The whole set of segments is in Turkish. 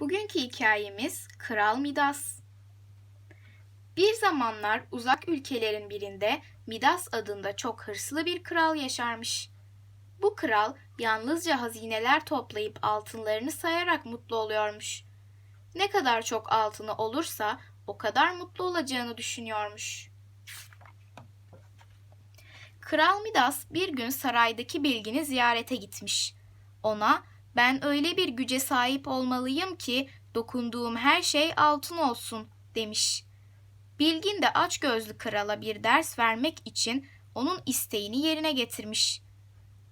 Bugünkü hikayemiz Kral Midas. Bir zamanlar uzak ülkelerin birinde Midas adında çok hırslı bir kral yaşarmış. Bu kral yalnızca hazineler toplayıp altınlarını sayarak mutlu oluyormuş. Ne kadar çok altını olursa o kadar mutlu olacağını düşünüyormuş. Kral Midas bir gün saraydaki bilgini ziyarete gitmiş. Ona ben öyle bir güce sahip olmalıyım ki dokunduğum her şey altın olsun demiş. Bilgin de açgözlü krala bir ders vermek için onun isteğini yerine getirmiş.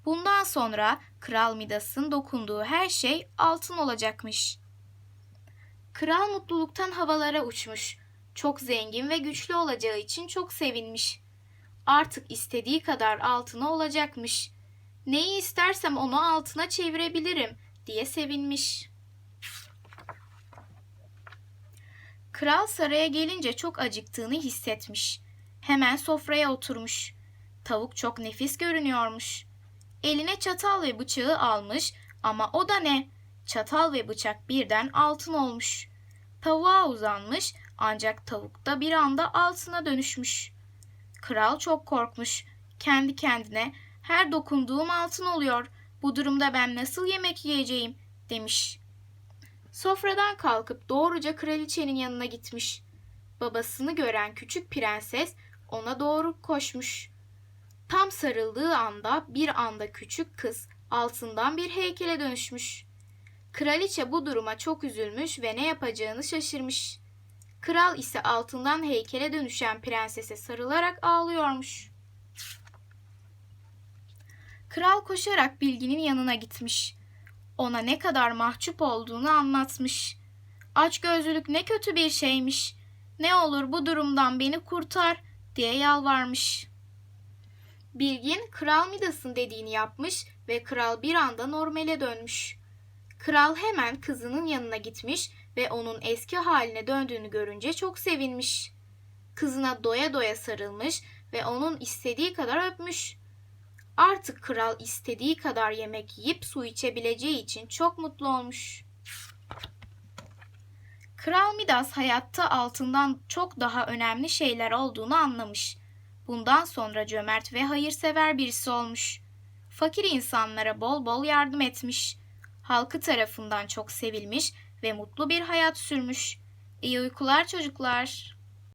Bundan sonra Kral Midas'ın dokunduğu her şey altın olacakmış. Kral mutluluktan havalara uçmuş. Çok zengin ve güçlü olacağı için çok sevinmiş. Artık istediği kadar altına olacakmış. Neyi istersem onu altına çevirebilirim diye sevinmiş. Kral saraya gelince çok acıktığını hissetmiş. Hemen sofraya oturmuş. Tavuk çok nefis görünüyormuş. Eline çatal ve bıçağı almış ama o da ne? Çatal ve bıçak birden altın olmuş. Tavuğa uzanmış ancak tavuk da bir anda altına dönüşmüş. Kral çok korkmuş. Kendi kendine her dokunduğum altın oluyor. Bu durumda ben nasıl yemek yiyeceğim demiş. Sofradan kalkıp doğruca kraliçenin yanına gitmiş. Babasını gören küçük prenses ona doğru koşmuş. Tam sarıldığı anda bir anda küçük kız altından bir heykele dönüşmüş. Kraliçe bu duruma çok üzülmüş ve ne yapacağını şaşırmış. Kral ise altından heykele dönüşen prensese sarılarak ağlıyormuş. Kral koşarak Bilgin'in yanına gitmiş. Ona ne kadar mahcup olduğunu anlatmış. Açgözlülük ne kötü bir şeymiş. Ne olur bu durumdan beni kurtar diye yalvarmış. Bilgin Kral Midas'ın dediğini yapmış ve kral bir anda normale dönmüş. Kral hemen kızının yanına gitmiş ve onun eski haline döndüğünü görünce çok sevinmiş. Kızına doya doya sarılmış ve onun istediği kadar öpmüş. Artık kral istediği kadar yemek yiyip su içebileceği için çok mutlu olmuş. Kral Midas hayatta altından çok daha önemli şeyler olduğunu anlamış. Bundan sonra cömert ve hayırsever birisi olmuş. Fakir insanlara bol bol yardım etmiş. Halkı tarafından çok sevilmiş ve mutlu bir hayat sürmüş. İyi uykular çocuklar.